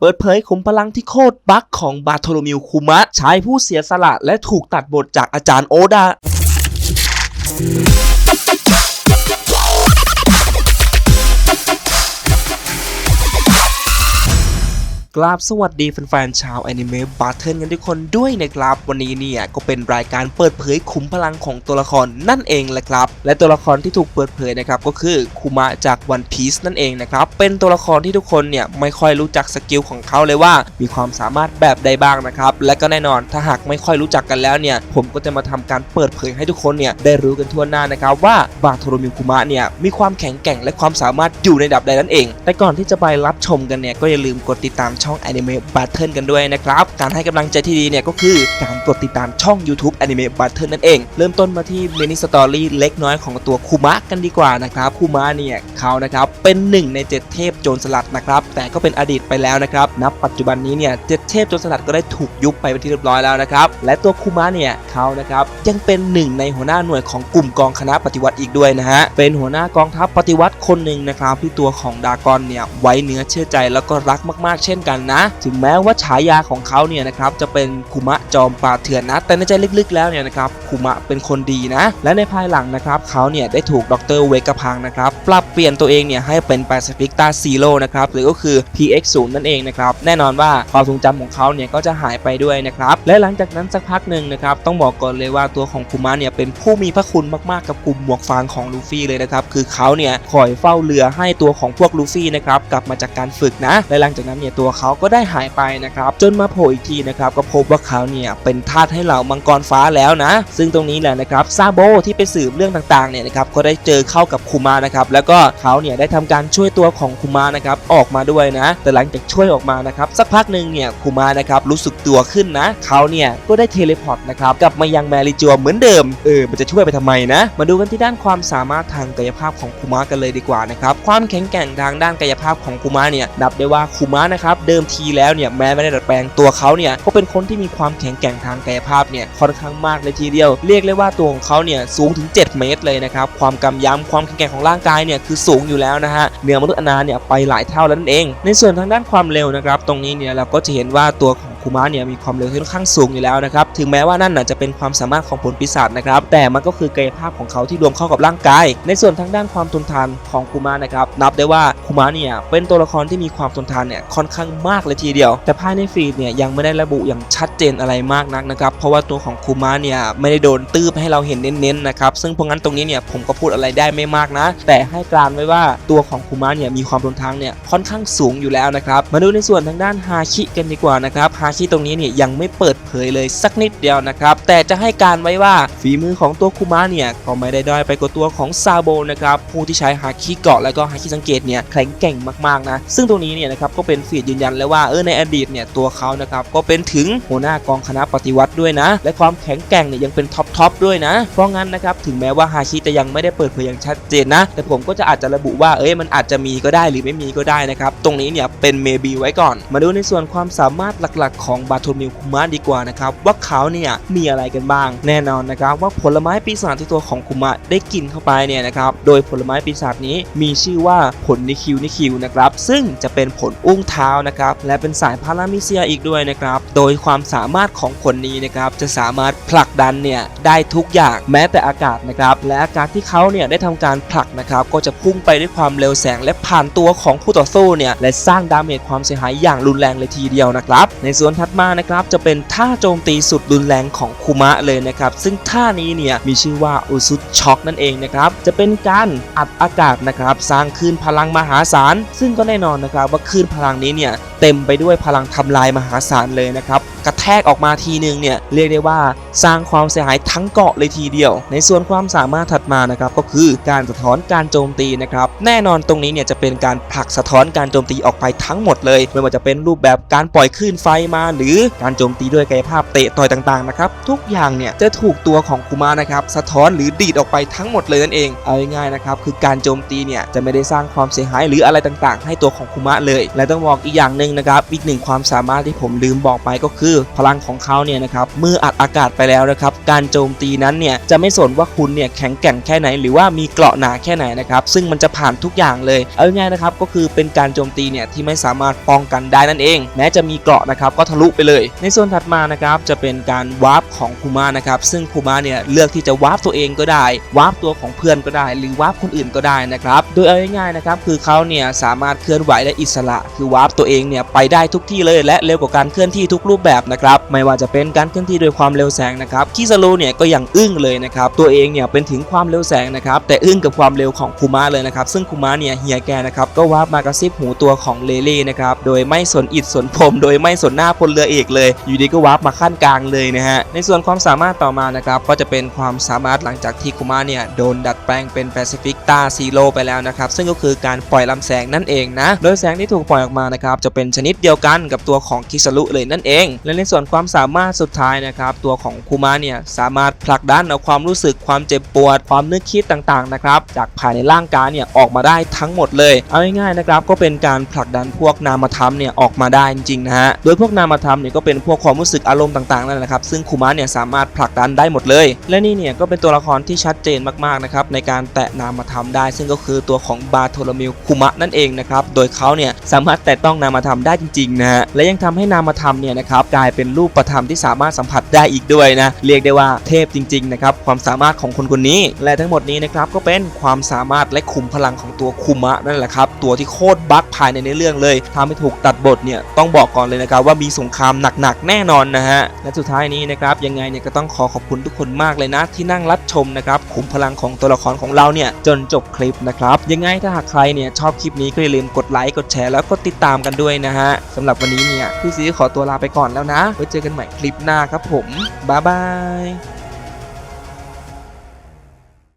เปิดเผยขุมพลังที่โคตรบักของบาโทโลมิวคุมะชายผู้เสียสละและถูกตัดบทจากอาจารย์โอดา กราบสวัสดีแฟนๆชาวแอนิเมะบาร์เทิลกันทุกคนด้วยนะครับ วันนี้เนี่ยก็เป็นรายการเปิดเผยขุมพลังของตัวละครนั่นเองแหละครับ และตัวละครที่ถูกเปิดเผยนะครับก็คือคุมะจากวันพีซนั่นเองนะครับเป็นตัวละครที่ทุกคนเนี่ยไม่ค่อยรู้จักสกิลของเขาเลยว่า มีความสามารถแบบใดบ้างนะครับและก็แน่นอนถ้าหากไม่ค่อยรู้จักกันแล้วเนี่ยผมก็จะมาทำการเปิดเผยให้ทุกคนเนี่ยได้รู้กันทั่วหน้านะครับว่าบาโทโรมิวคุมะเนี่ยมีความแข็งแกร่งและความสามารถอยู่ในดับใดนั่นเอง แต่ก่อนที่จะไปรับชมกันเนี่ยก็อย่าลืมกดติดตามชช่อง Anime Battle กันด้วยนะครับ การให้กำลังใจที่ดีเนี่ยก็คือการกดติดตามช่อง YouTube Anime Battle นั่นเอง เริ่มต้นมาที่มินิสตอรี่เล็กน้อยของตัวคุมะกันดีกว่านะครับคุมะเนี่ยเขานะครับเป็นหนึ่งในเจ็ดเทพโจรสลัดนะครับแต่ก็เป็นอดีตไปแล้วนะครับนับปัจจุบันนี้เนี่ยเจ็ดเทพโจรสลัดก็ได้ถูกยุบไปเป็นที่เรียบร้อยแล้วนะครับและตัวคุมะเนี่ยเขานะครับยังเป็นหนึ่งในหัวหน้าหน่วยของกลุ่มกองคณะปฏิวัติอีกด้วยนะฮะเป็นหัวหน้ากองทัพปฏิวัติคนหนึ่งนะครับที่ตัวของดากอนเนี่ยไว้เนื้อเชื่อใจแล้วก็รักมาก ๆ เช่นกันนะ ถึงแม้ว่าฉายาของเขาเนี่ยนะครับจะเป็นคุมะจอมป่าเถื่อนนะ แต่ในใจลึกๆแล้วเนี่ยนะครับคุมะเป็นคนดีนะ และในภายหลังนะครับเขาเนี่ยได้ถูกดรเวกพังนะครับปรับเปลี่ยนตัวเองเนี่ยให้เป็น Pacific Star Zero นะครับหรือก็คือ PX0 นั่นเองนะครับแน่นอนว่าความทรงจำของเขาเนี่ยก็จะหายไปด้วยนะครับและหลังจากนั้นสักพักหนึ่งนะครับต้องบอกก่อนเลยว่าตัวของคุมะเนี่ยเป็นผู้มีพระคุณมากๆกับกลุ่มหมวกฟางของลูฟี่เลยนะครับคือเขาเนี่ยคอยเฝ้าเรือให้ตัวของพวกลูฟี่นะครับกลับมาจากการฝึกนะและหลังจากนั้นเนี่ยตัวเขาก็ได้หายไปนะครับ จนมาโผล่อีกทีนะครับก็พบว่าเขาเนี่ยเป็นทาสให้เหล่ามังกรฟ้าแล้วนะ ซึ่งตรงนี้แหละนะครับซาโบที่ไปสืบเรื่องต่างๆเนี่ยนะครับก็ได้เจอเข้ากับคุมานะครับแล้วก็เขาเนี่ยได้ทำการช่วยตัวของคุมานะครับออกมาด้วยนะ แต่หลังจากช่วยออกมานะครับสักพักหนึ่งเนี่ยคุมานะครับรู้สึกตัวขึ้นนะเขาเนี่ยก็ได้เทเลพอร์ตนะครับกลับมายังแมริจัวเหมือนเดิมเออมันจะช่วยไปทำไมนะ มาดูกันที่ด้านความสามารถทางกายภาพของคุมากันเลยดีกว่านะครับความแข็งแกร่งทางด้านกายภาพของคุมาเนี่ยนับได้ว่าคุมานะครับเดิมทีแล้วเนี่ยแม้ไม่ได้ดัดแปลงตัวเขาเนี่ยก็เป็นคนที่มีความแข็งแกร่งทางกายภาพเนี่ยค่อนข้างมากเลยทีเดียว เรียกได้ว่าตัวของเขาเนี่ยสูงถึง 7 เมตรเลยนะครับความกำยำความแข็งแกร่งของร่างกายเนี่ยคือสูงอยู่แล้วนะฮะเหนือมนุษย์อนาเนี่ยไปหลายเท่าแล้วนั่นเอง ในส่วนทางด้านความเร็วนะครับตรงนี้เนี่ยเราก็จะเห็นว่าตัวข คุมะเนี่ยมีความเร็วที่ค่อนข้างสูงอยู่แล้วนะครับถึงแม้ว่านั่นน่ะจะเป็นความสามารถของผลปีศาจนะครับแต่มันก็คือกายภาพของเขาที่รวมเข้ากับร่างกาย ในส่วนทางด้านความทนทานของคุมะนะครับนับได้ว่าคุมะเนี่ยเป็นตัวละครที่มีความทนทานเนี่ยค่อนข้างมากเลยทีเดียว แต่ภายในฟีดเนี่ยยังไม่ได้ระบุอย่างชัดเจนอะไรมากนักนะครับเพราะว่าตัวของคุมะเนี่ยไม่ได้โดนตื้บให้เราเห็นเน้นๆนะครับซึ่งเพราะงั้นตรงนี้เนี่ยผมก็พูดอะไรได้ไม่มากนะ แต่ให้กลานไว้ว่าตัวของคุมะเนี่ยมีความทนทานเนี่ยค่อนข้างสูงอยู่แล้วนะครับมาดูในส่วนทางด้านฮาคิกันดีกว่านะครับฮาคิตรงนี้เนี่ยยังไม่เปิดเผยเลยสักนิดเดียวนะครับ แต่จะให้การไว้ว่าฝีมือของตัวคุมะเนี่ยก็ไม่ได้ด้อยไปกว่าตัวของซาโบนะครับผู้ที่ใช้ฮาคิเกาะแล้วก็ฮาคิสังเกตเนี่ยแข็งแกร่งมากๆนะซึ่งตรงนี้เนี่ยนะครับก็เป็นฟีดยืนยันแล้วว่าเออในอดีตเนี่ยตัวเขานะครับก็เป็นถึงหัวหน้ากองคณะปฏิวัติด้วยนะ และความแข็งแกร่งเนี่ยยังเป็นท็อปทอปด้วยนะ เพราะงั้นนะครับถึงแม้ว่าฮาคิจะยังไม่ได้เปิดเผยอย่างชัดเจนนะ แต่ผมก็จะอาจจะระบุว่าเอ้ยมันอาจจะมีก็ได้หรือไม่มีก็ได้นะครับตรงนี้เนี่ยเป็นเมบีไว้ก่อน มาดูในส่วนความสามารถหลักๆของบาโทมิลคุมะดีกว่านะครับว่าเขาเนี่ยมีอะไรกันบ้าง แน่นอนนะครับว่าผลไม้ปีศาจที่ตัวของคุมะได้กินเข้าไปเนี่ยนะครับโดยผลไม้ปีศาจนี้มีชื่อว่าผลนิคิวนิคิวนะครับซึ่งจะเป็นผลอุ้งเท้านะครับและเป็นสายพารามิเซียอีกด้วยนะครับโดยความสามารถของผลนี้นะครับจะสามารถผลักดันเนี่ยได้ทุกอย่างแม้แต่อากาศนะครับและอากาศที่เขาเนี่ยได้ทำการผลักนะครับก็จะพุ่งไปด้วยความเร็วแสงและผ่านตัวของคู่ต่อสู้เนี่ยและสร้างดาเมจความเสียหายอย่างรุนแรงเลยทีเดียวนะครับในส่วนถัดมานะครับจะเป็นท่าโจมตีสุดรุนแรงของคุมะเลยนะครับ ซึ่งท่านี้เนี่ยมีชื่อว่าอุซุช็อกนั่นเองนะครับ จะเป็นการอัดอากาศนะครับ สร้างคลื่นพลังมหาศาล ซึ่งก็แน่นอนนะครับว่าคลื่นพลังนี้เนี่ยเต็มไปด้วยพลังทำลายมหาศาลเลยนะครับ กระแทกออกมาทีนึงเนี่ยเรียกได้ว่าสร้างความเสียหายทั้งเกาะเลยทีเดียว ในส่วนความสามารถถัดมานะครับก็คือการสะท้อนการโจมตีนะครับแน่นอนตรงนี้เนี่ยจะเป็นการผลักสะท้อนการโจมตีออกไปทั้งหมดเลย ไม่ว่าจะเป็นรูปแบบการปล่อยคลื่นไฟมา หรือการโจมตีด้วยกายภาพเตะต่อยต่างๆนะครับทุกอย่างเนี่ยจะถูกตัวของคุมานะครับสะท้อนหรือดีดออกไปทั้งหมดเลยนั่นเองเอาง่ายๆนะครับคือการโจมตีเนี่ยจะไม่ได้สร้างความเสียหายหรืออะไรต่างๆ ให้ตัวของคุมะเลย และต้องบอกอีกอย่างหนึ่งนะครับอีกหนึ่งความสามารถที่ผมลืมบอกไปก็คือพลังของเขาเนี่ยนะครับเมื่ออัดอากาศไปแล้วนะครับการโจมตีนั้นเนี่ยจะไม่สนว่าคุณเนี่ยแข็งแกร่งแค่ไหน หรือว่ามีเกราะหนาแค่ไหนนะครับซึ่งมันจะผ่านทุกอย่างเลยเอาง่ายๆนะครับก็คือเป็นการโจมตีเนี่ยที่ไม่สามารถป้องกันได้นั่นเอง แม้จะมีเกราะนะครับก็ทะลุไปเลย ในส่วนถัดมานะครับจะเป็นการวาร์ปของคูมานะครับซึ่งคูมาเนี่ยเลือกที่จะวาร์ปตัวเองก็ได้วาร์ปตัวของเพื่อนก็ได้ หรือวาร์ปคนอื่นก็ได้นะครับโดยเอาง่ายๆนะครับคือเขาเนี่ยสามารถเคลื่อนไหวได้อิสระ คือวาร์ปตัวเองเนี่ยไปได้ทุกที่เลยและเร็วกว่าการเคลื่อนที่ทุกรูปแบบนะครับไม่ว่าจะเป็นการเคลื่อนที่โดยความเร็วแสงนะครับคิซารุเนี่ยก็ยังอึ้งเลยนะครับตัวเองเนี่ยเป็นถึงความเร็วแสงนะครับแต่อึ้งกับความเร็วของคูมาเลยนะครับซึ่งคูมาเนี่ยเฮียแกนะครับก็วาร์ปมากระซิบหูตัวของเลเล่นะครับโดยไม่สนอิดสนพรมโดยไม่สนหน้าพลเรือเอกเลย อยู่ดีก็วาร์ปมาขั้นกลางเลยนะฮะในส่วนความสามารถต่อมานะครับก็จะเป็นความสามารถหลังจากที่คูมาเนี่ยโดนดัดแปลงเป็นแปซิฟิกตาซีโร่ไปแล้วนะครับซึ่งก็คือการปล่อยลำแสงนั่นเองนะโดยแสงที่ถูกปล่อยออกมานะครับจะเป็นชนิดเดียวกันกับตัวของคิซารุเลยนั่นเองและในส่วนความสามารถสุดท้ายนะครับ ตัวของคูมาเนี่ยสามารถผลักดันเอาความรู้สึกความเจ็บปวด ความนึกคิดต่างๆนะครับจากภายในร่างกายเนี่ยออกมาได้ทั้งหมดเลย เอาง่ายๆนะครับก็เป็นการผลักดันพวกนามธรรมเนี่ยออกมาได้จริงๆนะฮะโดยพวกนามธรรมเนี่ยก็เป็นพวกความรู้สึกอารมณ์ต่างๆนั่นแหละครับซึ่งคูมาเนี่ยสามารถผลักดันได้หมดเลย และนี่เนี่ยก็เป็นตัวละครที่ชัดเจนมากๆนะครับในการแตะนามธรรมได้ ซึ่งก็คือตัวของบาโทโลมิวคุมะนั่นเองนะครับโดยเขาเนี่ยสามารถแตะต้องนามธรรมได้จริงๆนะฮะและยังทำให้นามธรรมเนี่ยนะครับกลายเป็นรูปประธรรมที่สามารถสัมผัสได้อีกด้วยนะ เรียกได้ว่าเทพจริงๆนะครับความสามารถของคนคนนี้ และทั้งหมดนี้นะครับก็เป็นความสามารถและขุมพลังของตัวคุมะนั่นแหละครับตัวที่โคตรบั๊กภายในเนื้อเรื่องเลยทำให้ถูกตัดบทเนี่ยต้องบอกก่อนเลยนะครับว่ามีสงครามหนักๆแน่นอนนะฮะและสุดท้ายนี้นะครับยังไงเนี่ยก็ต้องขอขอบคุณทุกคนมากเลยนะ ที่นั่งรับชมนะครับขุมพลังของตัวละครของเราเนี่ยจนจบคลิปนะครับยังไงถ้าหากใครเนี่ยชอบคลิปนี้ก็อย่าลืมกดไลค์กดแชร์แล้วก็ติดตามกันด้วยนะฮะสำหรับวันนี้เนี่ยพี่ซีขอตัวลาไปก่อนแล้วนะไว้เจอกันใหม่คลิปหน้าครับผมบ๊ายบาย